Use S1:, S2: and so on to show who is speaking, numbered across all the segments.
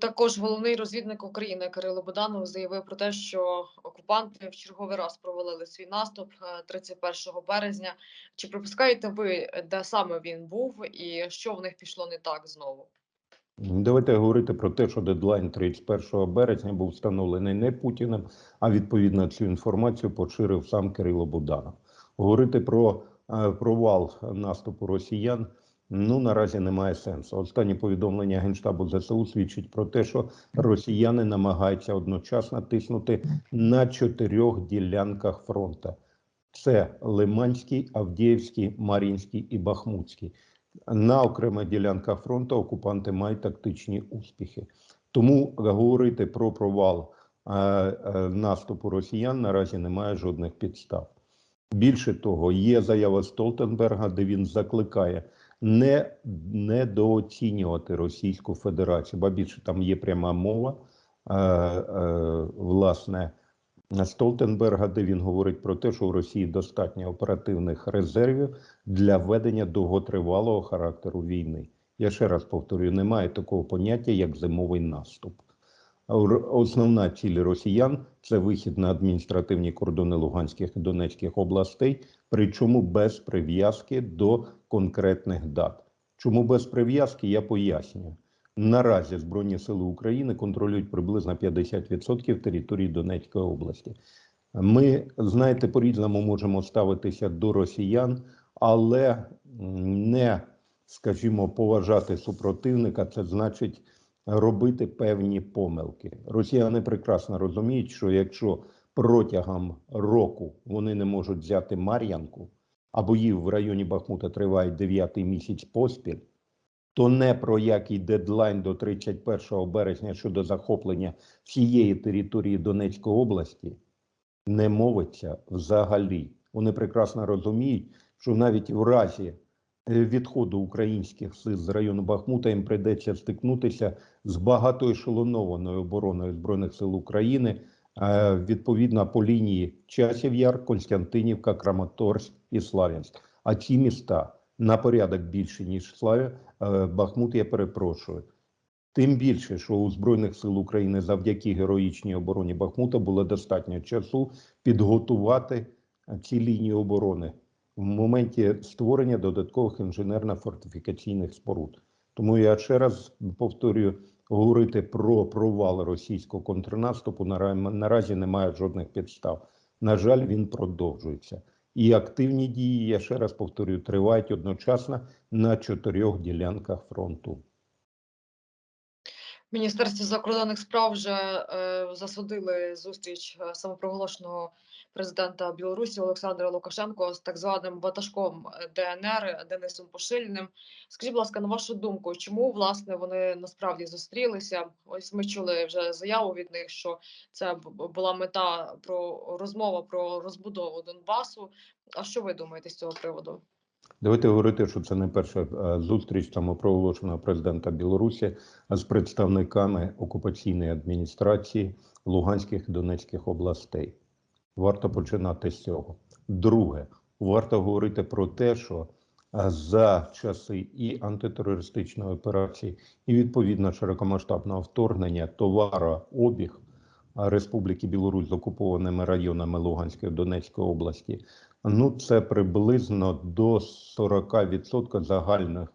S1: Також головний розвідник України Кирило Буданов заявив про те, що окупанти в черговий раз провалили свій наступ е, 31 березня. Чи припускаєте ви, де саме він був, і що в них пішло не так знову?
S2: Давайте говорити про те, що дедлайн 31 березня був встановлений не Путіним, а відповідно цю інформацію поширив сам Кирило Буданов. Говорити про е, провал наступу росіян ну наразі немає сенсу. Останні повідомлення генштабу ЗСУ свідчить про те, що росіяни намагаються одночасно тиснути на чотирьох ділянках фронту. Це Лиманський, Авдіївський, Мар'їнський і Бахмутський. На окремих ділянках фронту окупанти мають тактичні успіхи. Тому говорити про провал е, е, наступу росіян наразі немає жодних підстав. Більше того, є заява Столтенберга, де він закликає не недооцінювати Російську Федерацію, бо більше там є пряма мова, е, е, власне. Столтенберга, де він говорить про те, що в Росії достатньо оперативних резервів для ведення довготривалого характеру війни. Я ще раз повторюю: немає такого поняття, як зимовий наступ. Основна ціль росіян це вихід на адміністративні кордони Луганських і Донецьких областей, причому без прив'язки до конкретних дат. Чому без прив'язки, я пояснюю. Наразі Збройні сили України контролюють приблизно 50% території Донецької області. Ми, знаєте, по-різному можемо ставитися до росіян, але не, скажімо, поважати супротивника, це значить робити певні помилки. Росіяни прекрасно розуміють, що якщо протягом року вони не можуть взяти Мар'янку, а бої в районі Бахмута тривають дев'ятий місяць поспіль, то не про який дедлайн до 31 березня щодо захоплення всієї території Донецької області не мовиться взагалі. Вони прекрасно розуміють, що навіть в разі е, відходу українських сил з району Бахмута їм прийдеться стикнутися з багатоешелонованою обороною збройних сил України. Е, Відповідно по лінії Часів Яр, Константинівка, Краматорськ і Славянськ. А ці міста на порядок більше ніж Славя, е, Бахмут. Я перепрошую. Тим більше, що у Збройних сил України завдяки героїчній обороні Бахмута було достатньо часу підготувати е, ці лінії оборони в моменті створення додаткових інженерно-фортифікаційних споруд. Тому я ще раз повторюю, говорити про провал російського контрнаступу нара- наразі немає жодних підстав. На жаль, він продовжується. І активні дії, я ще раз повторюю, тривають одночасно на чотирьох ділянках фронту.
S1: В Міністерстві закордонних справ вже е, засудили зустріч е, самопроголошеного президента Білорусі Олександра Лукашенко з так званим ватажком е, ДНР Денисом Пошиліним. Скажіть, будь ласка, на вашу думку, чому власне вони насправді зустрілися? Ось ми чули вже заяву від них, що це була мета про розмова про розбудову Донбасу. А що ви думаєте з цього приводу?
S2: Давайте говорити, що це не перша е, зустріч самопроголошеного президента Білорусі з представниками окупаційної адміністрації Луганських і Донецьких областей. Варто починати з цього. Друге, варто говорити про те, що е, за часи і антитерористичної операції, і відповідно широкомасштабного вторгнення товарообіг е, Республіки Білорусь з окупованими районами Луганської Донецької області Ну, це приблизно до 40% загальних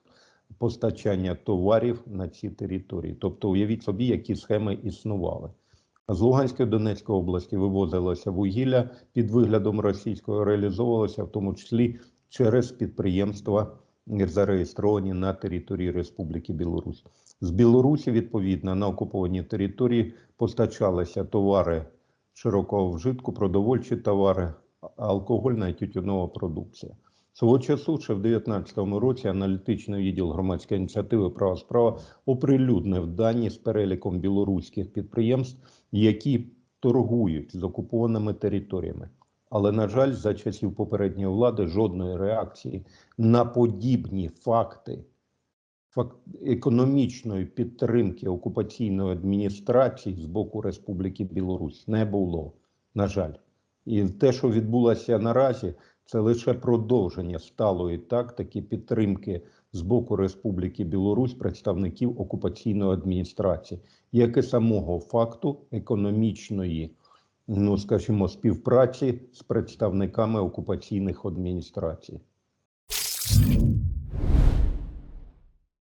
S2: постачання товарів на ці території. Тобто, уявіть собі, які схеми існували. З Луганської Донецької області вивозилося вугілля під виглядом російського, реалізовувалося в тому числі через підприємства, зареєстровані на території Республіки Білорусь. З Білорусі, відповідно, на окуповані території постачалися товари широкого вжитку, продовольчі товари, алкогольна і тютюнова продукція. Свого часу, ще в 2019 році, аналітичний відділ громадської ініціативи Права справа оприлюднив дані з переліком білоруських підприємств, які торгують з окупованими територіями. Але, на жаль, за часів попередньої влади жодної реакції на подібні факти фак- економічної підтримки окупаційної адміністрації з боку Республіки Білорусь не було. На жаль. І те, що відбулося наразі, це лише продовження сталої тактики підтримки з боку Республіки Білорусь представників окупаційної адміністрації, як і самого факту економічної, ну скажімо, співпраці з представниками окупаційних адміністрацій.